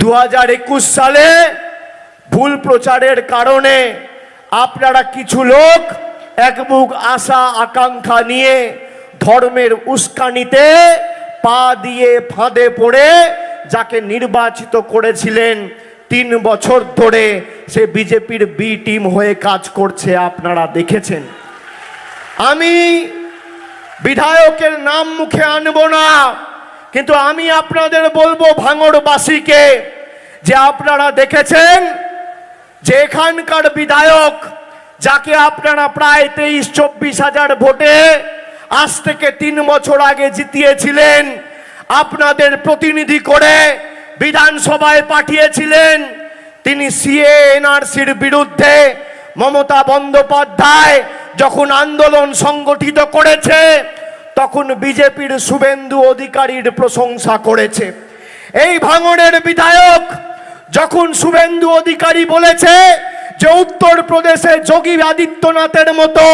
দু হাজার একুশ সালে ভুল প্রচারের কারণে আপনারা কিছু লোক একমুখ আশা, আকাঙ্ক্ষা নিয়ে ধর্মের উস্কানিতে পা দিয়ে ফাঁদে পড়ে যাকে নির্বাচিত করেছিলেন তিন বছর ধরে সে বিজেপির বি টিম হয়ে কাজ করছে, আপনারা দেখেছেন। আমি বিধায়কের নাম মুখে আনব না। কিন্তু আমি আপনাদের বলব ভাঙড়বাসীকে যে আপনারা দেখেছেন যে এখানকার বিধায়ক, যাকে আপনারা প্রায় তেইশ, চব্বিশ হাজার ভোটে আজ থেকে তিন বছর আগে জিতিয়েছিলেন, আপনাদের প্রতিনিধি করে বিধানসভায় পাঠিয়েছিলেন, তিনি সিএ এনআরসির বিরুদ্ধে মমতা বন্দ্যোপাধ্যায় যখন আন্দোলন সংগঠিত করেছে তখন বিজেপির শুভেন্দু অধিকারীর প্রশংসা করেছে। এই ভাঙড়ের বিধায়ক যখন শুভেন্দু অধিকারী বলেছে যে উত্তরপ্রদেশে যোগী আদিত্যনাথের মতো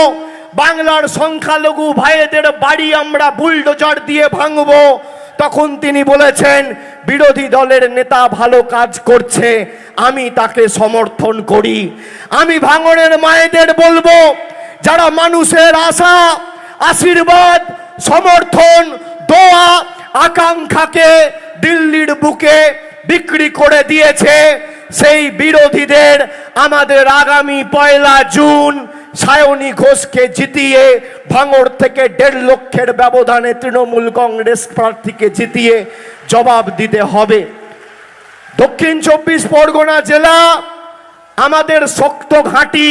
বাংলার সংখ্যালঘু ভাইদের বাড়ি আমরা বুলডোজার দিয়ে ভাঙবো, তখন তিনি বলেছেন, বিরোধী দলের নেতা ভালো কাজ করছে, আমি তাকে সমর্থন করি। আমি ভাঙনের মায়েদের বলব, যারা মানুষের আশা, আশীর্বাদ সমর্থন, দোয়া, আকাঙ্ক্ষাকে দিল্লির বুকে বিক্রি করে দিয়েছে। সেই বিরোধীদের আমাদের আগামী পয়লা জুন সায়নী ঘোষকে জিতিয়ে ভাঙড় থেকে দেড় লক্ষের ব্যবধানে তৃণমূল কংগ্রেস প্রার্থীকে জিতিয়ে জবাব দিতে হবে। দক্ষিণ চব্বিশ পরগনা জেলা, আমাদের শক্ত ঘাঁটি,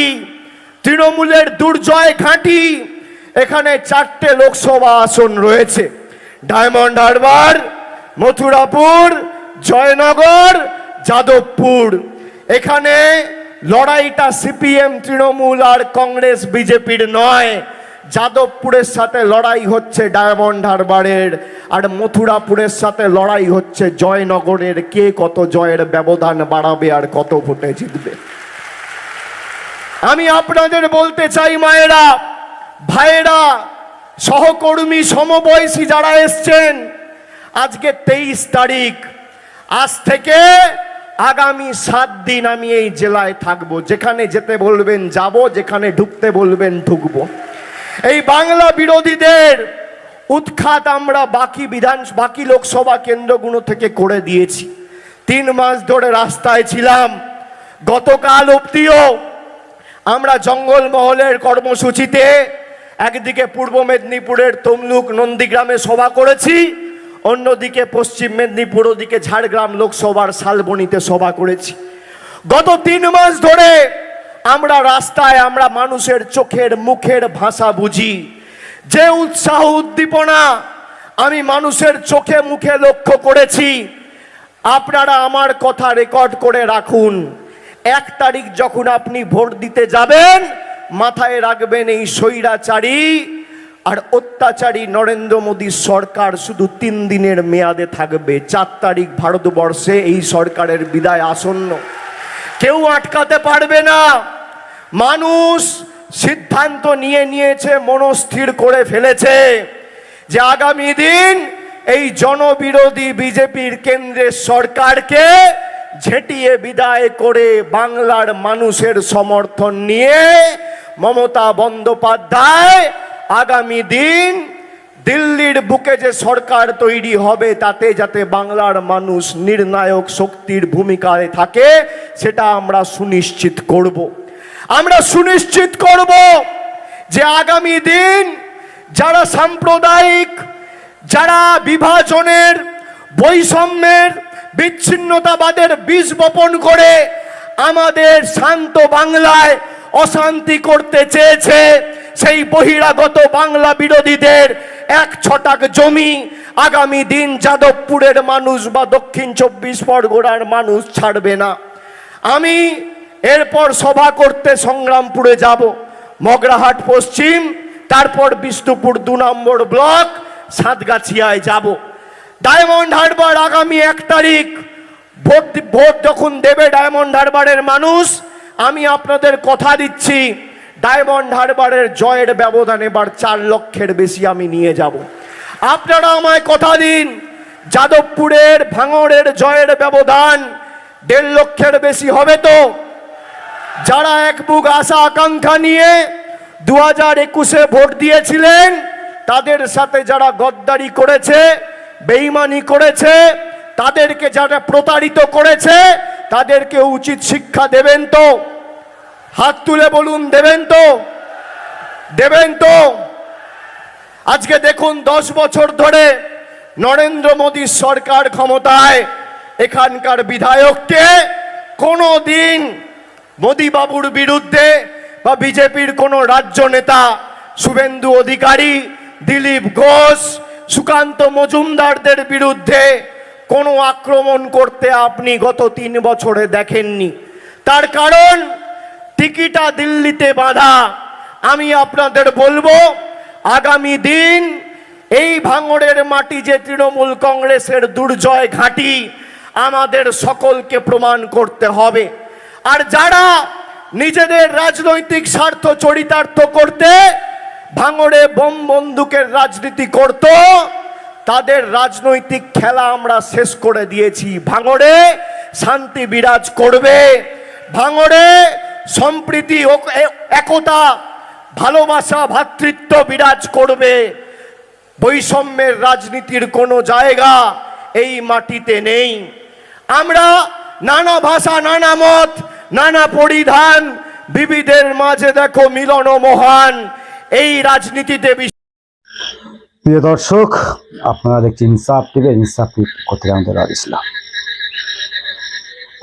তৃণমূলের দুর্জয় ঘাঁটি এখানে চারটে লোকসভা আসন রয়েছে। Diamond Harbour, Mathurapur, Joynagar, Jadavpur. এখানে লড়াইটা সিপিএম, তৃণমূল আর কংগ্রেস, বিজেপির নয়। যাদবপুরের সাথে লড়াই হচ্ছে ডায়মন্ড হারবারের, আর মথুরাপুরের সাথে লড়াই হচ্ছে জয়নগরের। কে কত জয়ের ব্যবধান বাড়াবে আর কত ভোটে জিতবে? আমি আপনাদের বলতে চাই, মায়েরা ভাইয়েরা, সহকর্মী, সমবয়সী যারা এসছেন, আজকে তেইশ তারিখ। আজ থেকে আগামী সাত দিন আমি এই জেলায় থাকব, যেখানে যেতে বলবেন যাব, যেখানে ঢুকতে বলবেন ঢুকবো। এই বাংলা বিরোধীদের উৎখাত আমরা বাকি বিধান, বাকি লোকসভা কেন্দ্রগুলো থেকে করে দিয়েছি। তিন মাস ধরে রাস্তায় ছিলাম। গতকাল অব্দিও আমরা জঙ্গলমহলের কর্মসূচিতে একদিকে পূর্ব মেদিনীপুরের তমলুক নন্দীগ্রামে সভা করেছি, অন্যদিকে পশ্চিম মেদিনীপুর, ওদিকে ঝাড়গ্রাম লোকসভার শালবনীতে সভা করেছি। গত তিন মাস ধরে আমরা রাস্তায় আমরা মানুষের চোখের মুখের ভাষা বুঝি। যে উৎসাহ উদ্দীপনা আমি মানুষের চোখে মুখে লক্ষ্য করেছি, আপনারা আমার কথা রেকর্ড করে রাখুন। এক তারিখ যখন আপনি ভোট দিতে যাবেন মাথায় রাখবেন এই স্বৈরাচারী। আর অত্যাচারী নরেন্দ্র মোদী সরকার শুধু তিন দিনের মেয়াদে থাকবে। চার তারিখ ভারতবর্ষে এই সরকারের বিদায় আসন্ন। কেউ আটকাতে পারবে না। মানুষ সিদ্ধান্ত নিয়ে নিয়েছে, মনস্থির করে ফেলেছে যে আগামী দিন এই জনবিরোধী বিজেপির কেন্দ্রের সরকারকে ঝেঁটিয়ে বিদায় করে বাংলার মানুষের সমর্থন নিয়ে মমতা বন্দ্যোপাধ্যায়, আগামী দিন দিল্লির বুকে যে সরকার তৈরি হবে, তাতে যাতে বাংলার মানুষ নির্ণায়ক শক্তির ভূমিকায় থাকে, সেটা আমরা সুনিশ্চিত করব। আমরা সুনিশ্চিত করব যে আগামী দিন যারা সাম্প্রদায়িক, যারা বিভাজনের, বৈষম্যের, বিচ্ছিন্নতাবাদের বীজ বপন করে আমাদের শান্ত বাংলায় অশান্তি করতে চেয়েছে সেই বহিরাগত বাংলা বিরোধীদের। এক ছটাক জমি আগামী দিন যাদবপুরের মানুষ বা দক্ষিণ চব্বিশ পরগনার মানুষ ছাড়বে না। আমি এরপর সভা করতে সংগ্রামপুরে যাব, মগরাহাট পশ্চিম, তারপর বিষ্ণুপুর দু নম্বর ব্লক, সাতগাছিয়ায় যাব। ডায়মন্ড হারবার আগামী এক তারিখ, ভোট ভোট যখন দেবে ডায়মন্ড হারবারের মানুষ আমি আপনাদের কথা দিচ্ছি ডায়মন্ড হারবারের জয়ের ব্যবধান এবার চার লক্ষের বেশি আমি নিয়ে যাব। আপনারা আমায় কথা দিন, যাদবপুরের ভাঙড়ের জয়ের ব্যবধান দেড় লক্ষের বেশি হবে তো? যারা এক বুক আশা আকাঙ্ক্ষা নিয়ে দু হাজার একুশে ভোট দিয়েছিলেন, তাদের সাথে যারা গদ্দারি করেছে, বেইমানি করেছে, তাদেরকে যারা প্রতারিত করেছে তাদেরকে উচিত শিক্ষা দেবেন তো। হাত তুলে বলুন, দেবেন তো। দেবেন তো। আজকে দেখুন, দশ বছর ধরে নরেন্দ্র মোদীর সরকার ক্ষমতায় এখানকার বিধায়ককে কোনো দিন মোদী বাবুর বিরুদ্ধে বা বিজেপির কোনো রাজ্য নেতা, শুভেন্দু অধিকারী, দিলীপ ঘোষ, সুকান্ত মজুমদারদের বিরুদ্ধে কোনো আক্রমণ করতে আপনি গত তিন বছরে দেখেননি। তার কারণ, টিকিটা দিল্লিতে বাঁধা। আমি আপনাদের বলব, আগামী দিন এই ভাঙড়ের মাটি যে তৃণমূল কংগ্রেসের দুর্জয় ঘাঁটি, আমাদের সকলকে প্রমাণ করতে হবে। আর যারা নিজেদের রাজনৈতিক স্বার্থ চরিতার্থ করতে ভাঙড়ে বোম বন্দুকের রাজনীতি করত তাদের রাজনৈতিক খেলা আমরা শেষ করে দিয়েছি। ভাঙড়ে শান্তি বিরাজ করবে। ভাঙড়ে সম্প্রীতি একতা, ভালোবাসা ভ্রাতৃত্ব বিরাজ করবে। বৈষম্যের রাজনীতির কোনো জায়গা এই মাটিতে নেই। আমরা নানা ভাষা, নানা মত, নানা পরিধান বিবিধের মাঝে দেখো মিলন মহান। এই রাজনীতিতে প্রিয় দর্শক, আপনারা দেখছেন ইনসাফ টিভি ইনসাফ থেকে আমাদের রাজ ইসলাম।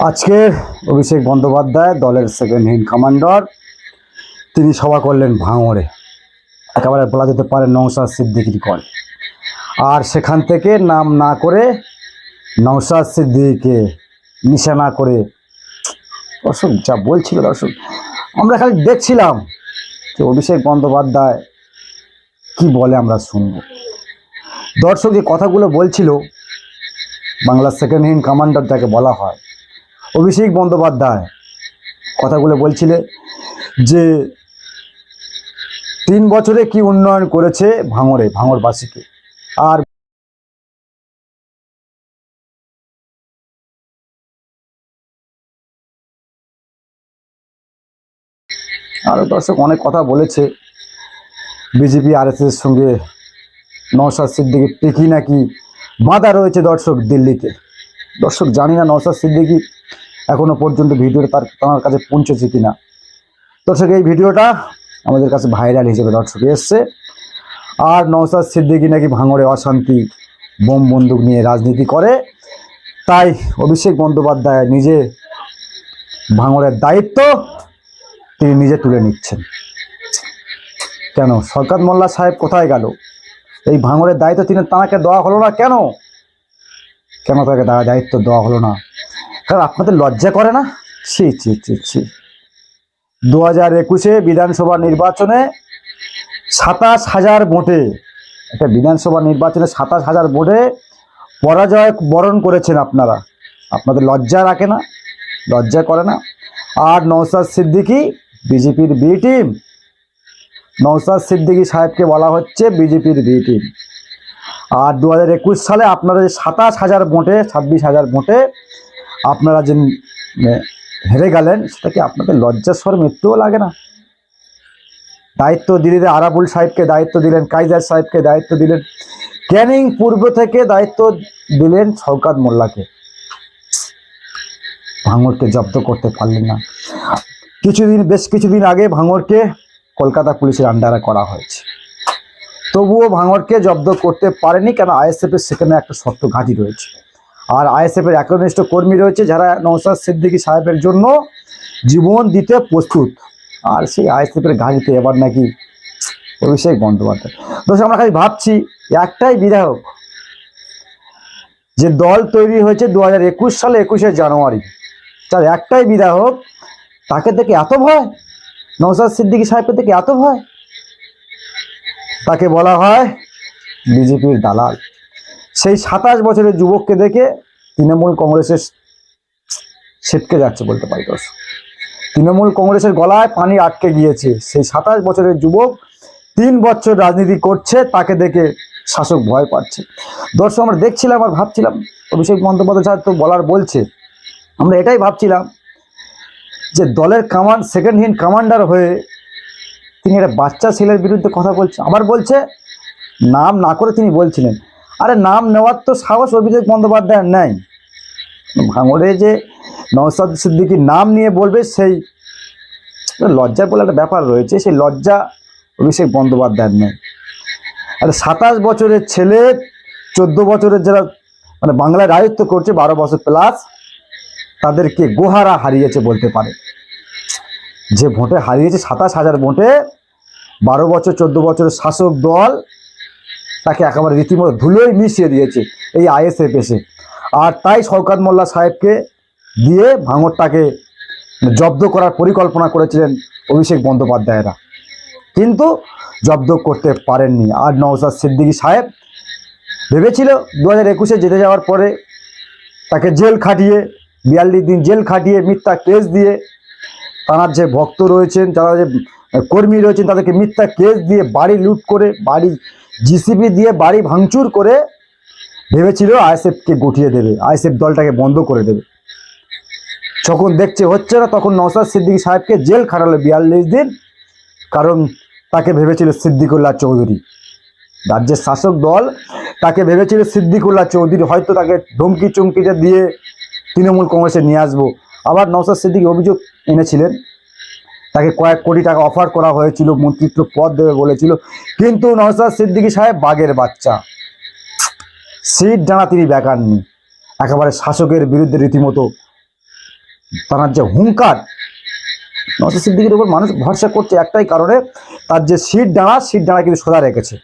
আজকে অভিষেক বন্দ্যোপাধ্যায়, দলের সেকেন্ড হ্যান্ড কমান্ডার তিনি সভা করলেন ভাঙড়ে। একেবারে বলা যেতে পারে নৌসাদ সিদ্দিকির কল আর সেখান থেকে নাম না করে নৌসাদ সিদ্দিকে নিশানা করে, দর্শক, যা বলছিল দর্শক, আমরা খালি দেখছিলাম যে অভিষেক বন্দ্যোপাধ্যায় কি বলে আমরা শুনব। দর্শক যে কথাগুলো বলছিল, বাংলার সেকেন্ড হ্যান্ড কমান্ডার যাকে বলা হয়, অভিষেক বন্দ্যোপাধ্যায় কথাগুলো বলছিলে যে, তিন বছরে কি উন্নয়ন করেছে ভাঙড়ে, ভাঙড়বাসীকে? আর আরও দর্শক অনেক কথা বলেছে, বিজেপি আর এস সঙ্গে নওশাদ সিদ্দিকির টিকি নাকি বাঁধা রয়েছে দর্শক দিল্লিতে। দর্শক, জানি না নওশাদ সিদ্দিকি এখনও পর্যন্ত ভিডিওটা তার তার কাছে পৌঁছেছে কিনা। দর্শক, এই ভিডিওটা আমাদের কাছে ভাইরাল হিসেবে দর্শক এসছে। আর নওশাদ সিদ্দিকি নাকি ভাঙড়ে অশান্তি বোম বন্দুক নিয়ে রাজনীতি করে। তাই অভিষেক বন্দ্যোপাধ্যায় নিজে ভাঙড়ের দায়িত্ব তিনি নিজে তুলে নিচ্ছেন। কেন? সরকার মোল্লা সাহেব কোথায় গেল? এই ভাঙরের দায়িত্ব তিনি তাঁকে দেওয়া হলো না কেন? কেন তাকে দায়িত্ব দেওয়া হলো না? কারণ আপনাদের লজ্জা করে না? ছি ছি ছি ছি। দু হাজার একুশে বিধানসভা নির্বাচনে সাতাশ হাজার ভোটে, একটা বিধানসভা নির্বাচনে সাতাশ হাজার ভোটে পরাজয় বরণ করেছেন আপনারা। আপনাদের লজ্জা রাখে না, লজ্জা করে না। আর নৌসাদ সিদ্দিকী, বিজেপির বি টিম নৌসাদ সিদ্দিকী সাহেবকে বলা হচ্ছে বিজেপির টিম আর দু হাজার একুশ সালে আপনারা যে সাতাশ হাজার ভোটে, ছাব্বিশ হাজার ভোটে আপনারা যে হেরে গেলেন, সেটা কি আপনাদের লজ্জাস্বর মৃত্যুও লাগে না? দায়িত্ব দিলেন আরাবুল সাহেবকে দায়িত্ব দিলেন, কাইজার সাহেবকে দায়িত্ব দিলেন, ক্যানিং পূর্ব থেকে দায়িত্ব দিলেন শওকাত মোল্লাকে। ভাঙরকে জব্দ করতে পারলেন না। কিছুদিন, বেশ কিছুদিন আগে ভাঙরকে কলকাতা পুলিশের আন্ডারে করা হয়েছে। তবুও ভাঙরকে জব্দ করতে পারেনি কেন আইএসএফের সেখানে একটা শর্ত ঘাঁটি রয়েছে। আর আইএসএফের একনিষ্ঠ কর্মী রয়েছে যারা নৌসাদ সিদ্দিকী সাহেবের জন্য জীবন দিতে প্রস্তুত। আর সেই আইএসএফের ঘাঁটিতে এবার নাকি অভিষেক বন্দ্যোপাধ্যায়। দোষ আমরা খালি ভাবছি, একটাই বিধায়ক যে দল তৈরি হয়েছে দু হাজার একুশ সালে একুশে জানুয়ারি, তার একটাই বিধায়ক, তাকে দেখে এত ভয়? নৌসাদ সিদ্দিকী সাহেবকে দেখে এত ভয়? তাকে বলা হয় বিজেপির দালাল। সেই সাতাশ বছরের যুবককে দেখে তৃণমূল কংগ্রেসের ছিটকে যাচ্ছে বলতে পারি দর্শক। তৃণমূল কংগ্রেসের গলায় পানি আটকে গিয়েছে। সেই সাতাশ বছরের যুবক তিন বছর রাজনীতি করছে, তাকে দেখে শাসক ভয় পাচ্ছে। দর্শক, আমরা দেখছিলাম আর ভাবছিলাম, অভিষেক বন্দ্যোপাধ্যায় তো বলার বলছে। আমরা এটাই ভাবছিলাম যে দলের কামান সেকেন্ড হ্যান্ড কমান্ডার হয়ে তিনি একটা বাচ্চা ছেলের বিরুদ্ধে কথা বলছে। আবার বলছে, নাম না করে তিনি বলছিলেন। আরে নাম নেওয়ার তো সাহস অভিষেক বন্দ্যোপাধ্যায়ের নেই। ভাঙড়ে যে নওসাদ সিদ্দিকির নাম নিয়ে বলবে, সেই লজ্জা বলে একটা ব্যাপার রয়েছে, সেই লজ্জা অভিষেক বন্দ্যোপাধ্যায়ের নেই। আর সাতাশ বছরের ছেলে, চোদ্দ বছরের যারা মানে বাংলায় রাজত্ব করছে, বারো বছর প্লাস তাদেরকে গোহারা হারিয়েছে বলতে পারে। যে ভোটে হারিয়েছে সাতাশ হাজার ভোটে বারো বছর, চোদ্দ বছরের শাসক দল তাকে একেবারে রীতিমতো ধুলোয় মিশিয়ে দিয়েছে এই আইএসএফ এসে। আর তাই শওকাত মোল্লা সাহেবকে দিয়ে ভাঙরটাকে জব্দ করার পরিকল্পনা করেছিলেন অভিষেক বন্দ্যোপাধ্যায়রা। কিন্তু জব্দ করতে পারেননি। আর নওসাদ সিদ্দিকী সাহেব ভেবেছিল দু হাজার একুশে জিতে যাওয়ার পরে তাকে জেল খাটিয়ে বিয়াল্লিশ দিন জেল খাটিয়ে, মিথ্যা কেস দিয়ে তাঁর যে ভক্ত রয়েছেন, যারা যে কর্মী রয়েছেন, তাদেরকে মিথ্যা কেস দিয়ে বাড়ি লুট করে, বাড়ি জিসিবি দিয়ে বাড়ি ভাঙচুর করে ভেবেছিল আইএসএফকে গুটিয়ে দেবে, আইএসএফ দলটাকে বন্ধ করে দেবে। যখন দেখছে হচ্ছে না, তখন নওসাদ সিদ্দিক সাহেবকে জেল খাটালো বিয়াল্লিশ দিন, কারণ তাকে ভেবেছিল সিদ্দিকুল্লাহ চৌধুরী। রাজ্যের শাসক দল তাকে ভেবেছিল সিদ্দিকুল্লাহ চৌধুরী, হয়তো তাকে ধমকি চমকিটা দিয়ে তৃণমূল কংগ্রেসে নিয়ে আসব। আবার নওসাদ সিদ্দিকী অভিযোগ এনেছিলেন। তাকে কয়েক কোটি টাকা অফার করা হয়েছিল, মন্ত্রিত্ব পদ দেবে বলেছিল। কিন্তু নওসাদ সিদ্দিকী সাহেব বাঘের বাচ্চা। সিট জানা তিনি বেকাননি একেবারে শাসকের বিরুদ্ধে রীতিমতো তার যে হুঙ্কার নওসাদ সিদ্দিকির উপর মানুষ ভরসা করছে একটাই কারণে, তার যে সিট ডানা সিট ডানা কিন্তু সোজা রেখেছে।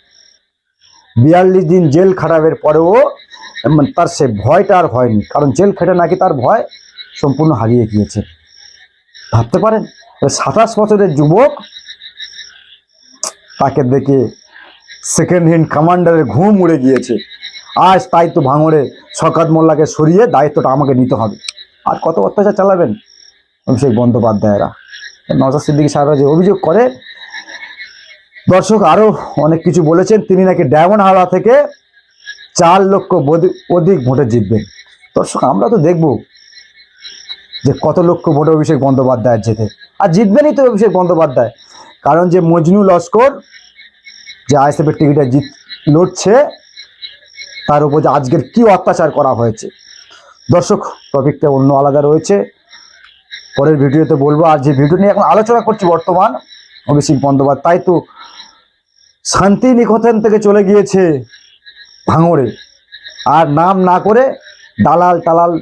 বিয়াল্লিশ দিন জেল খাটাবের পরেও তার সে ভয়টা আর হয়নি। কারণ জেল খেটে নাকি তার ভয় সম্পূর্ণ হারিয়ে গিয়েছে। ভাবতে পারেন সাতাশ বছরের যুবক তাকে দেখে সেকেন্ড হ্যান্ড কমান্ডারের ঘুম উড়ে গিয়েছে। আজ তাই তো ভাঙড়ে শকাত মোল্লাকে সরিয়ে দায়িত্বটা আমাকে নিতে হবে। আর কত অত্যাচার চালাবেন? অভিষেক বন্দ্যোপাধ্যায়রা। নজর সিদ্দিকী সাহেবরা যে অভিযোগ করে, দর্শক আরও অনেক কিছু বলেছেন। তিনি নাকি ডায়মন্ড হাওড়া থেকে চার লক্ষ অধিক ভোটে জিতবেন। দর্শক, আমরা তো দেখব যে কত লক্ষ ভোটে অভিষেক বন্দ্যোপাধ্যায়ের জেতে। আর জিতবেনই তো অভিষেক বন্দ্যোপাধ্যায়। কারণ যে মজনু লস্কর, যে আইএসএফের টিকিটে জিত, লড়ছে, তার উপর যে আজকের কি অত্যাচার করা হয়েছে। দর্শক, টপিকটা অন্য আলাদা রয়েছে। পরের ভিডিওতে বলব, আর যে ভিডিও নিয়ে এখন আলোচনা করছি বর্তমান অভিষেক বন্দ্যোপাধ্যায়, তাই তো শান্তি নিকেতন থেকে চলে গিয়েছে। ভাঙড়ে। আর নাম না করে দালাল টালাল,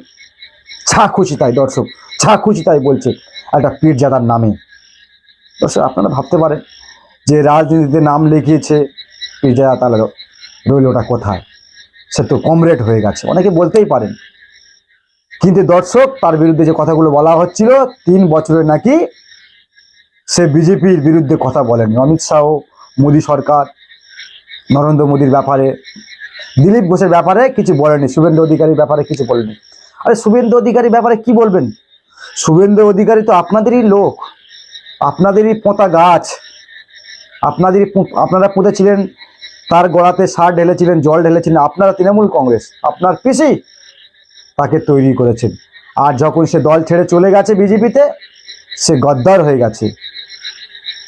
ছা খুশি তাই দর্শক, ছা খুশি তাই বলছে একটা পীরজাদার নামে। দর্শক, আপনারা ভাবতে পারেন যে রাজনীতিতে নাম লিখিয়েছে পীরজাদা তাহলে রইল ওটা কোথায়? সে তো কমরেড হয়ে গেছে, অনেকে বলতেই পারেন। কিন্তু দর্শক, তার বিরুদ্ধে যে কথাগুলো বলা হচ্ছিল, তিন বছরে নাকি সে বিজেপির বিরুদ্ধে কথা বলেনি। অমিত শাহ, মোদী সরকার, নরেন্দ্র মোদীর ব্যাপারে দিলীপ ঘোষের ব্যাপারে কিছু বলেনি, শুভেন্দু অধিকারীর ব্যাপারে কিছু বলেনি। আরে শুভেন্দু অধিকারীর ব্যাপারে কি বলবেন? শুভেন্দু অধিকারী তো আপনাদেরই লোক, আপনাদেরই পোঁতা গাছ, আপনাদেরই আপনারা পুঁতেছিলেন তার গোড়াতে সার ঢেলেছিলেন, জল ঢেলেছিলেন, আপনারা তৃণমূল কংগ্রেস, আপনার পিসি তাকে তৈরি করেছেন। আর যখন সে দল ছেড়ে চলে গেছে বিজেপিতে, সে গদ্দার হয়ে গেছে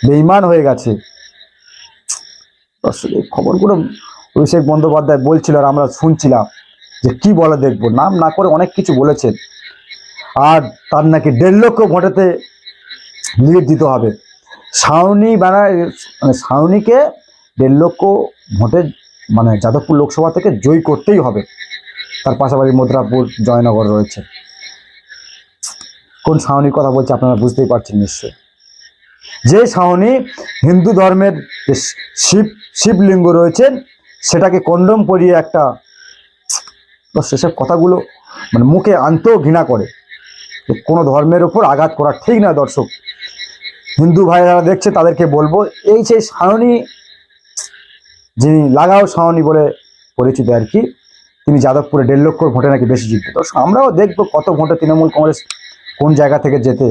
বেইমান হয়ে গেছে। খবরগুলো অভিষেক বন্দ্যোপাধ্যায় বলছিল আর আমরা শুনছিলাম যে কি বলে দেখব? নাম না করে অনেক কিছু বলেছেন আর তার নাকি দেড় লক্ষ ভোটেতে লিড দিতে হবে। সাউনি ব্যানার মানে সাউনিকে দেড় লক্ষ ভোটে মানে যাদবপুর লোকসভা থেকে জয়ী করতেই হবে। তার পাশাপাশি মথুরাপুর জয়নগর রয়েছে। কোন সাউনির কথা বলছে আপনারা বুঝতেই পারছেন নিশ্চয়ই। যে সাউনি হিন্দু ধর্মের শিব শিবলিঙ্গ রয়েছেন সেটাকে কন্ডম পরিয়ে একটা সেসব কথাগুলো মানে মুখে আনতেও ঘৃণা করে। কোনো ধর্মের ওপর আঘাত করা ঠিক না দর্শক। হিন্দু ভাই যারা দেখছে, তাদেরকে বলব, এই সেই সায়নী, যিনি লাগাও সায়নী বলে পরিচিত আর কি, তিনি যাদবপুরে দেড় লক্ষ ভোটে নাকি বেশি জিতবে। দর্শক, আমরাও দেখব কত ভোটে তৃণমূল কংগ্রেস কোন জায়গা থেকে যেতে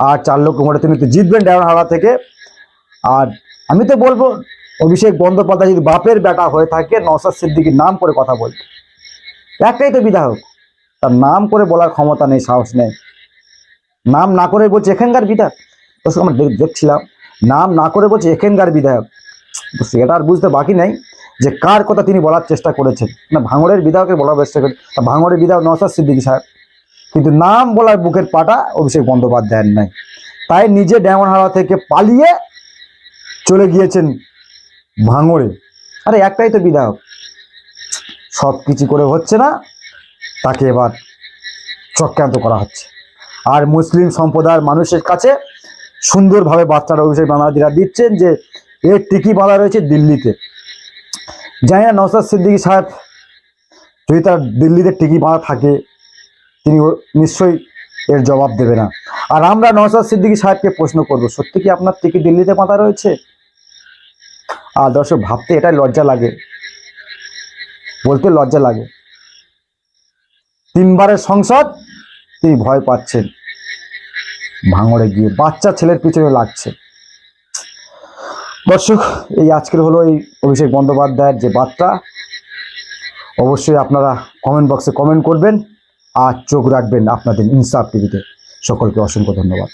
আর চার লক্ষ ভোটে তিনি তো জিতবেন হাওড়া থেকে। আর আমি তো বলব অভিষেক বন্দ্যোপাধ্যায় যদি বাপের বেটা হয়ে থাকে নওসাদ সিদ্দিকির নাম করে কথা বলতে একটাই তো বিধায়ক। তার নাম করে বলার ক্ষমতা নেই, সাহস নেই। নাম না করে বলছে এখানকার বিধায়ক। দর্শক আমরা দেখ- দেখছিলাম, নাম না করে বলছে এখানকার বিধায়ক। তো সেটা আর বুঝতে বাকি নেই যে কার কথা তিনি বলার চেষ্টা করেছেন। না, ভাঙড়ের বিধায়কের বলার চেষ্টা করে তা ভাঙড়ের বিধায়ক নওসাদ সিদ্দিকী সাহেব। কিন্তু নাম বলার বুকের পাটা অভিষেক বন্দ্যোপাধ্যায়ের নাই। তাই নিজে ড্যামনহারা থেকে পালিয়ে চলে গিয়েছেন ভাঙড়ে। আরে একটাই তো বিধায়ক। সব কিছু করে হচ্ছে না, তাকে এবার চক্রান্ত করা হচ্ছে। আর মুসলিম সম্প্রদায়ের মানুষের কাছে সুন্দরভাবে বাচ্চারা অভিষেক বাংলাদেশিরা দিচ্ছেন যে, এর টিকি বাঁধা রয়েছে দিল্লিতে। জানি না নওসাদ সিদ্দিকী সাহেব, যদি তার দিল্লিতে টিকি বাঁধা থাকে, তিনি নিশ্চয়ই এর জবাব দেবে না। আর আমরা নওসাদ সিদ্দিকী সাহেবকে প্রশ্ন করব, সত্যি কি আপনার টিকি দিল্লিতে বাঁধা রয়েছে? আর দর্শক, ভাবতে এটাই লজ্জা লাগে। বলতে লজ্জা লাগে। তিনবারের সংসদ, তিনি ভয় পাচ্ছেন। ভাঙড়ে গিয়ে বাচ্চা ছেলের পিছনে লাগছে। দর্শক, এই আজকের হলো এই অভিষেক বন্দ্যোপাধ্যায়ের যে বার্তা। অবশ্যই আপনারা কমেন্ট বক্সে কমেন্ট করবেন আর চোখ রাখবেন আপনাদের ইনসাফ টিভিতে সকলকে অসংখ্য ধন্যবাদ।